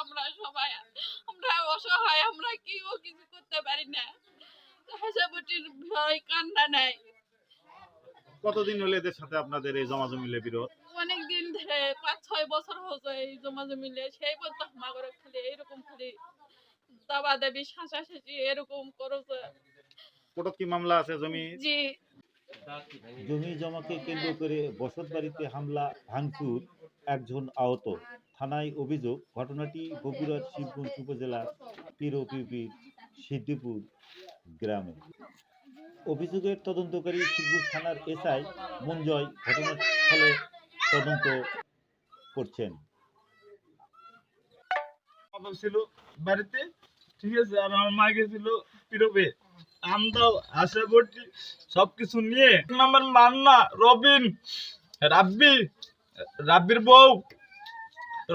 আমরা সবাই আমরা অসহায় আমরা কেউ কিছু করতে পারি না। ভয় কান্না নাই। কতদিন এদের সাথে আপনাদের এই বিরোধ? অনেক দিন ধরে পাঁচ ছয় বছর হয়েছে এই সেই বলতো খালি এরকম খালি দাবা এরকম করেছে। কি মামলা আছে জমি? জি। জমি জমাকে কেন্দ্র করে বসত বাড়িতে হামলা ভাঙচুর একজন আহত। থানায় অভিযোগ, ঘটনাটি বগুড়ার শিবগঞ্জ উপজেলার পিরোপিপির সিদ্দিপুর গ্রামে। অভিযোগের তদন্তকারী শিবগঞ্জ থানার এসআই মঞ্জয় ঘটনাস্থলে তদন্ত করছেন। ছিল বাড়িতে, ঠিক আছে, আর আমার মা গেছিল পিরোবে আমরাও আশা করছি সবকিছু নিয়ে। নাম্বার মান্না, রবিন, রাব্বি, রাব্বির বউ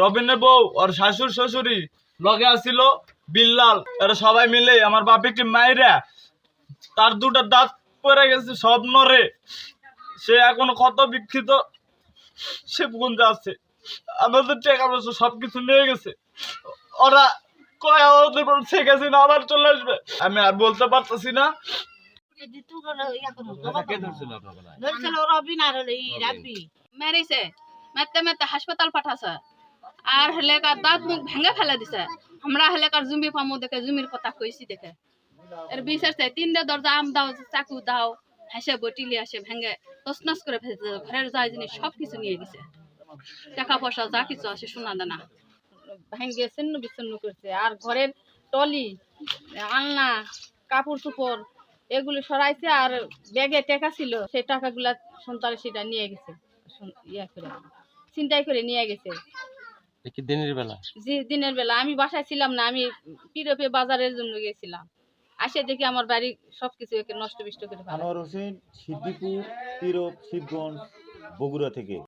রবিনের বউ আর শাশুর শ্বশুরি লগে আসছিল বিল্লাল। এরা সবাই মিলে আমার বাপিকে মাইরা তার দুটো দাঁত পরে গেছে সব নরে সে এখন কত বিক্ষিত শিবগঞ্জে আছে। আমাদের টাকা পয়সা সবকিছু নিয়ে গেছে। ওরা কয় না চলে আসবে? আমি আর বলতে পারতেছি না। মেরেছে হাসপাতাল পাঠাছে। আর হেলেকার দাঁত মুখ ভেঙে ফেলে দিছে। আমরা হেলেকার জমি পামো দেখে জমির কথা কইছি দেখে। এর বিচারছে তিনটে দরজা আম দাও, চাকু দাও হেসে বটিলি আসে ভেঙে তসনস করে ফেলছে ঘরের যা জিনিস সব কিছু নিয়ে গেছে। টাকা পয়সা যা কিছু আছে, সোনা দানা। ভাঙ্গে ছিন্ন বিচ্ছিন্ন করছে আর ঘরের টলি, আলনা, কাপড় চোপড়, এগুলো সরাইছে আর ব্যাগে টাকা ছিল, সেই টাকাগুলা সন্তানে সেটা নিয়ে গেছে। ইয়া করে চিন্তাই করে নিয়ে গেছে। কি দিনের বেলা? জি দিনের বেলা। আমি বাসায় ছিলাম না আমি পিরপে বাজারের জন্য গেছিলাম। আসে দেখি আমার বাড়ি সবকিছু একে নষ্ট বিষ্ট করে আনোয়ার হোসেন সিদ্দিপুর পিরপ শিবগঞ্জ বগুড়া থেকে।